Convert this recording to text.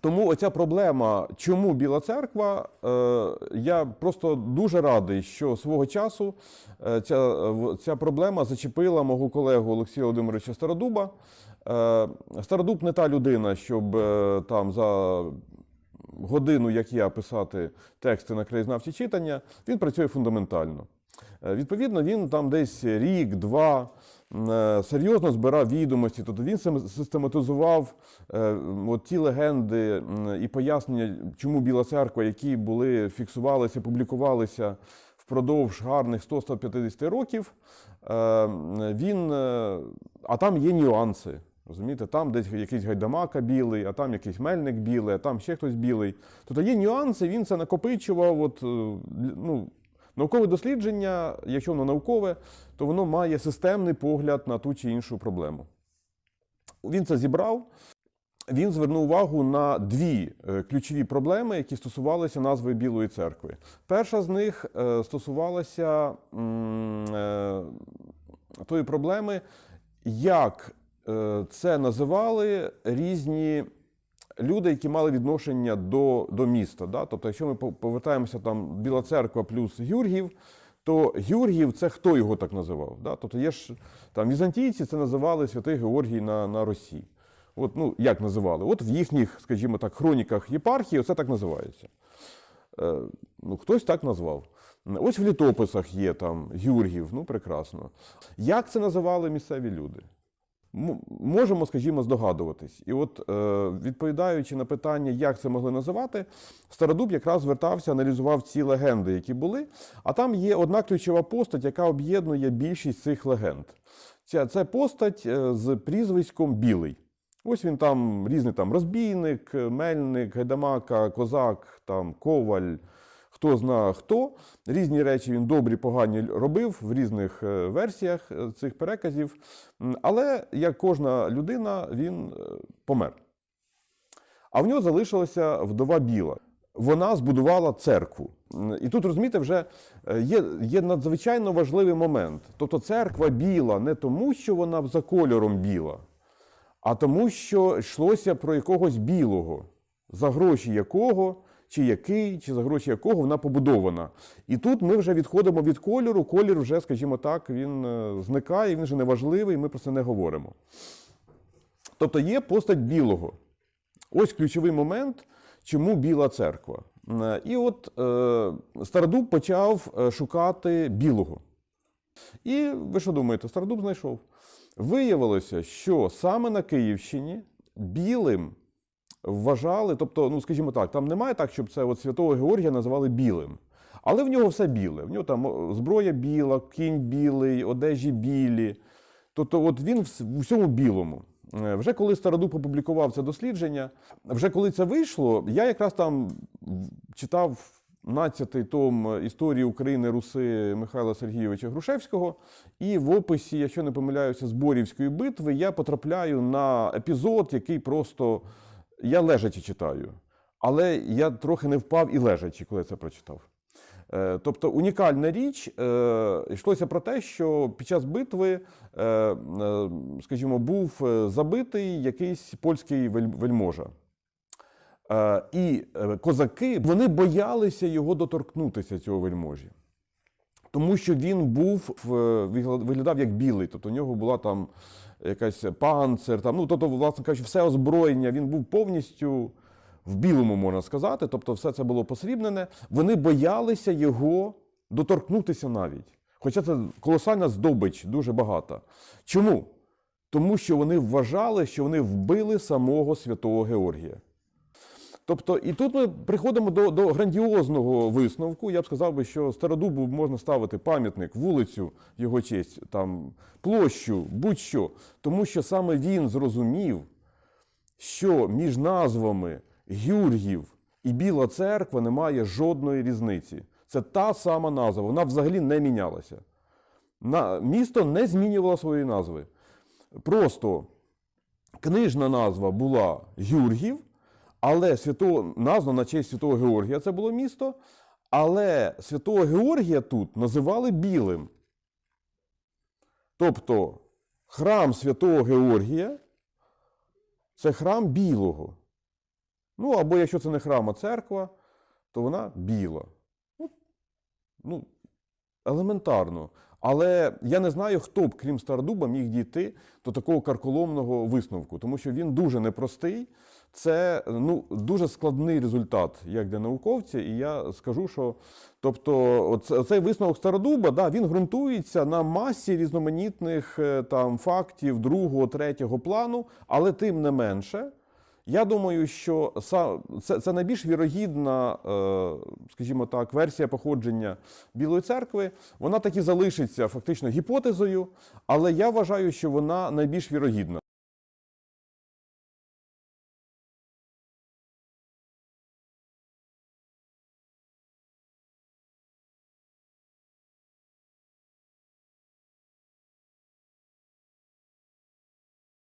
Тому оця проблема, чому Біла церква, е, я просто дуже радий, що свого часу е, ця, ця проблема зачепила мого колегу Олексія Володимировича Стародуба. Е, Стародуб не та людина, щоб там за годину, як я, писати тексти на краєзнавчі читання. Він працює фундаментально. Відповідно, він там десь рік, два серйозно збирав відомості. Тобто він систематизував е, от ті легенди і пояснення, чому Біла церква, які були, фіксувалися, публікувалися впродовж гарних 100-150 років. Е, Він, е, а там є нюанси. Розумієте, там десь якийсь гайдамака білий, а там якийсь мельник білий, а там ще хтось білий. Тобто є нюанси, він це накопичував. От, е, ну, наукове дослідження, якщо воно наукове, то воно має системний погляд на ту чи іншу проблему. Він це зібрав. Він звернув увагу на дві е, ключові проблеми, які стосувалися назви Білої церкви. Перша з них е, стосувалася е, тої проблеми, як це називали різні люди, які мали відношення до, до міста. Да? Тобто, якщо ми повертаємося там Біла церква плюс Гюргів, то Георгів це хто його так називав? Да? Тобто є ж там візантійці це називали святий Георгій на, на Росії. От, ну, як називали? От в їхніх, скажімо так, хроніках єпархії це так називається. Е, ну, хтось так назвав. Ось в літописах є там Георгів, ну прекрасно. Як це називали місцеві люди? Можемо, скажімо, здогадуватись. І от, е, відповідаючи на питання, як це могли називати, Стародуб якраз звертався, аналізував ці легенди, які були. А там є одна ключова постать, яка об'єднує більшість цих легенд. Ця, це постать е, з прізвиськом Білий. Ось він там різний там розбійник, мельник, гайдамака, козак, там, коваль, хто зна хто. Різні речі він добрі, погані робив в різних е, версіях е, цих переказів. Але як кожна людина, він е, помер. А в нього залишилася вдова біла. Вона збудувала церкву. І тут розумієте, вже є, є надзвичайно важливий момент. Тобто церква біла не тому, що вона за кольором біла, а тому, що йшлося про якогось білого, за гроші якого, чи який, чи за гроші якого вона побудована. І тут ми вже відходимо від кольору. Колір вже, скажімо так, він е, зникає, він вже не важливий, ми про це не говоримо. Тобто є постать білого. Ось ключовий момент, чому Біла церква. Е, І от е, Стародуб почав е, шукати білого. І ви що думаєте, Стародуб знайшов? Виявилося, що саме на Київщині білим вважали, тобто, ну скажімо так, там немає так, щоб це от святого Георгія називали білим. Але в нього все біле. В нього там зброя біла, кінь білий, одежі білі. Тобто, от він в всьому білому. Е, Вже коли Стародуб опублікував це дослідження, вже коли це вийшло, я якраз там читав 12-й том історії України Руси Михайла Сергійовича Грушевського, і в описі, якщо не помиляюся, Зборівської битви, я потрапляю на епізод, який просто я лежачи читаю. Але я трохи не впав і лежачи, коли це прочитав. Е, Тобто унікальна річ е, йшлося про те, що під час битви, е, скажімо, був забитий якийсь польський вель- вельможа. І козаки вони боялися його доторкнутися, цього вельможі. Тому що він був виглядав як білий, тобто у нього була там якась панцир, там, ну, тобто, власне кажучи, все озброєння, він був повністю в білому, можна сказати, тобто все це було посрібнене. Вони боялися його доторкнутися навіть. Хоча це колосальна здобич, дуже багата. Чому? Тому що вони вважали, що вони вбили самого святого Георгія. Тобто, і тут ми приходимо до, до грандіозного висновку. Я б сказав би, що стародубу можна ставити пам'ятник, вулицю його честь, там, площу, будь-що. Тому що саме він зрозумів, що між назвами Гюргів і Біла церква немає жодної різниці. Це та сама назва, вона взагалі не мінялася. На, місто не змінювало свої назви. Просто книжна назва була Гюргів, але святого, назва на честь святого Георгія це було місто. Але святого Георгія тут називали білим. Тобто храм святого Георгія це храм білого. Ну, або якщо це не храм, а церква, то вона біла. Ну, елементарно. Але я не знаю, хто б, крім Стародуба, міг дійти до такого карколомного висновку, тому що він дуже непростий. Це ну, дуже складний результат, як для науковця, і я скажу, що тобто, оцей висновок Стародуба, да, він ґрунтується на масі різноманітних е, там фактів другого, третього плану, але тим не менше. Я думаю, що це, це найбільш вірогідна, е, скажімо так, версія походження Білої церкви. Вона таки залишиться фактично гіпотезою, але я вважаю, що вона найбільш вірогідна.